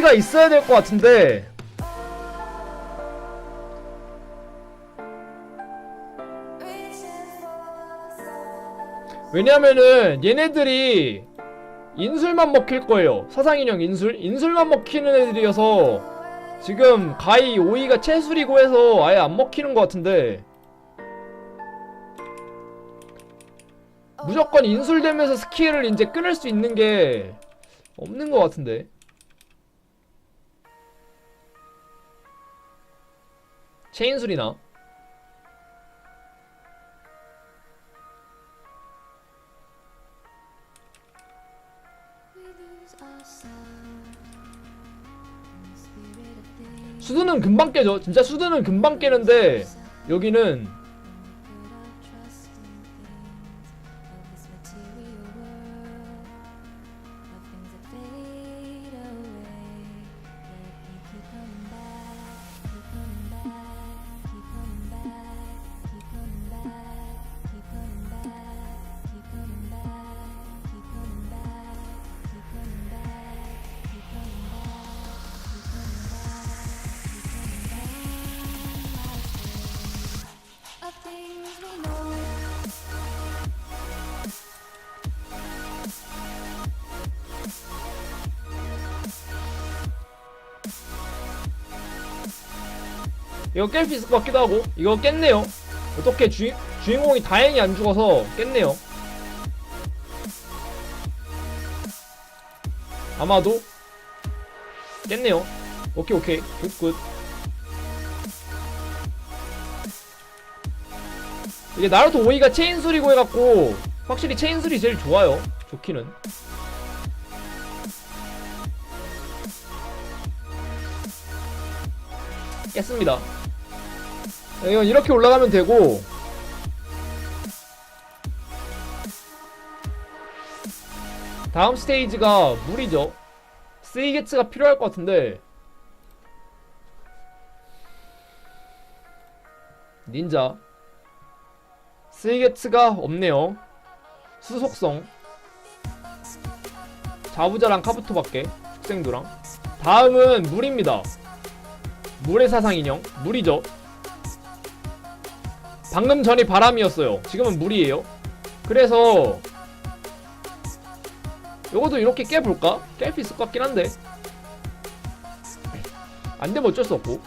인수리가 있어야 될 것 같은데. 왜냐면은 얘네들이 인술만 먹힐 거예요. 사상인형 인술 인술만 먹히는 애들이어서 지금 가히 오이가 채술이고 해서 아예 안 먹히는 것 같은데. 무조건 인술되면서 스킬을 이제 끊을 수 있는 게 없는 것 같은데 체인술이나 수두는 금방 깨져 진짜 수두는 금방 깨는데 여기는 이거 깰 수 있을 것 같기도 하고. 이거 깼네요. 어떻게 주, 주인공이 다행히 안 죽어서 깼네요. 아마도 깼네요. 오케이 오케이. 굿굿. 이게 나루토 오이가 체인술이고 해갖고 확실히 체인술이 제일 좋아요. 좋기는 깼습니다. 네, 이건 이렇게 올라가면 되고. 다음 스테이지가 물이죠. 스이게츠가 필요할 것 같은데. 닌자. 스이게츠가 없네요. 수속성. 자부자랑 카부토밖에 숙생도랑. 다음은 물입니다 물의 사상 인형 물이죠. 방금 전이 바람이었어요. 지금은 물이에요. 그래서 요것도 이렇게 깨볼까? 깰 수 있을 것 같긴 한데. 안되면 어쩔 수 없고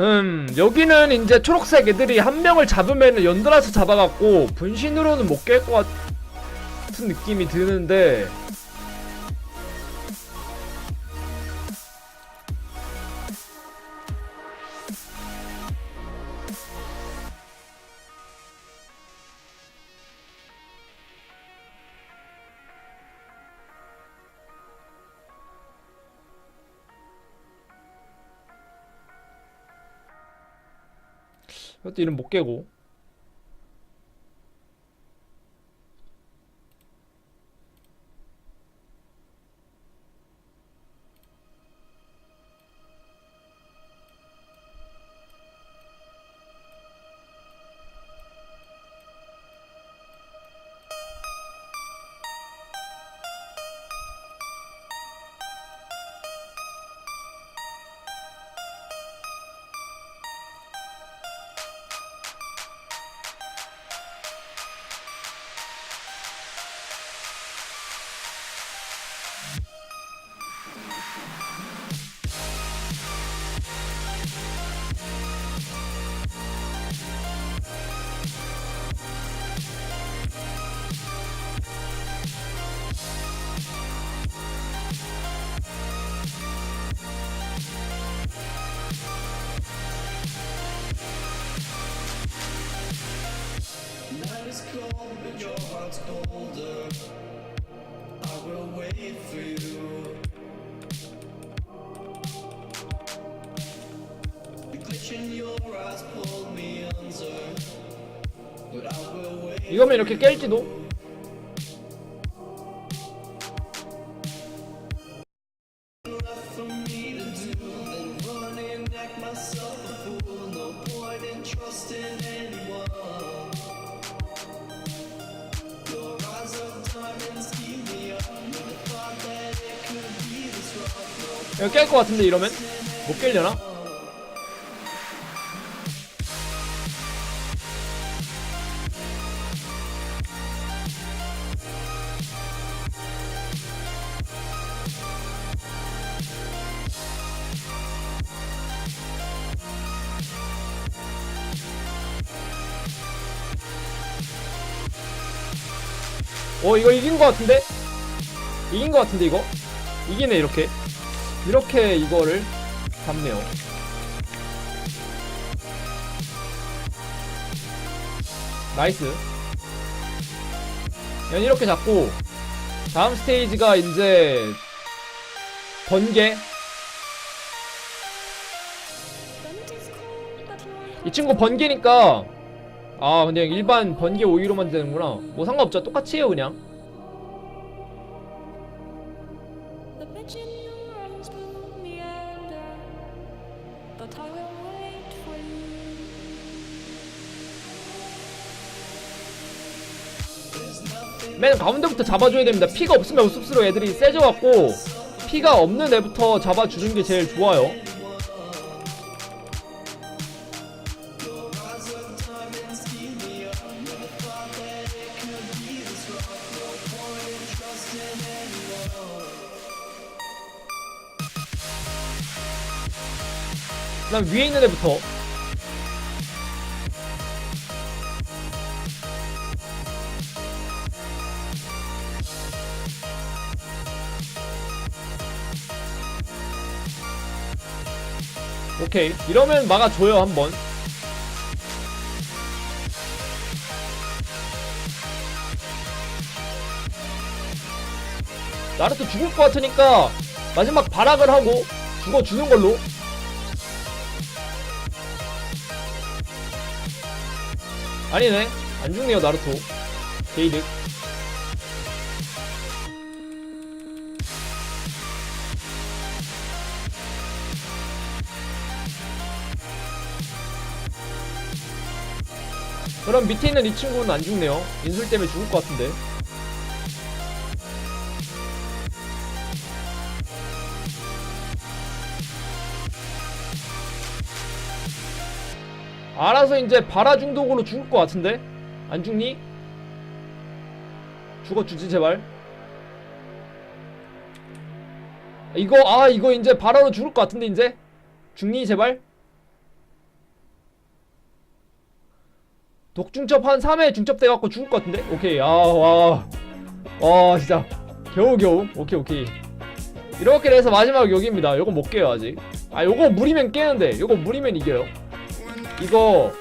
음 여기는 이제 초록색 애들이 한 명을 잡으면 연달아서 잡아갖고 분신으로는 못 깰 것 같은 느낌이 드는데 이것도 이름 못 깨고 cold, but your heart's colder. I will wait for you. The glitch in your eyes pulled me under, but I will wait. 이거면 이렇게 깰지도 이거 깰 것 같은데 이러면 못 깰려나? 어 이거 이긴 것 같은데? 이긴 것 같은데 이거? 이기네 이렇게 이렇게 이거를 잡네요. 나이스. 연 이렇게 잡고 다음 스테이지가 이제 번개. 이 친구 번개니까 아 근데 일반 번개 오이로만 되는구나. 뭐 상관없죠. 똑같이 해요 그냥. 맨 가운데부터 잡아줘야 됩니다. 피가 없으면 숲스로 애들이 세져갖고 피가 없는 애부터 잡아주는 게 제일 좋아요. 그다음 위에 있는 애부터. 오케이. 이러면 막아줘요 한번. 나루토 죽을 것 같으니까 마지막 발악을 하고 죽어주는 걸로 아니네. 안 죽네요 나루토. 게이득 그럼 밑에 있는 이 친구는 안 죽네요. 인술 때문에 죽을 것 같은데 알아서 이제 발화 중독으로 죽을 것 같은데? 안 죽니? 죽어주지 제발. 이거 아 이거 이제 발화로 죽을 것 같은데 이제? 죽니 제발? 독중첩 한 3회 중첩돼갖고 죽을 것 같은데? 오케이 아와와 와, 진짜. 겨우겨우. 오케이 오케이. 이렇게 돼서 마지막 여기입니다. 요거 못 깨요 아직. 아 요거 무리면 깨는데. 요거 무리면 이겨요 이거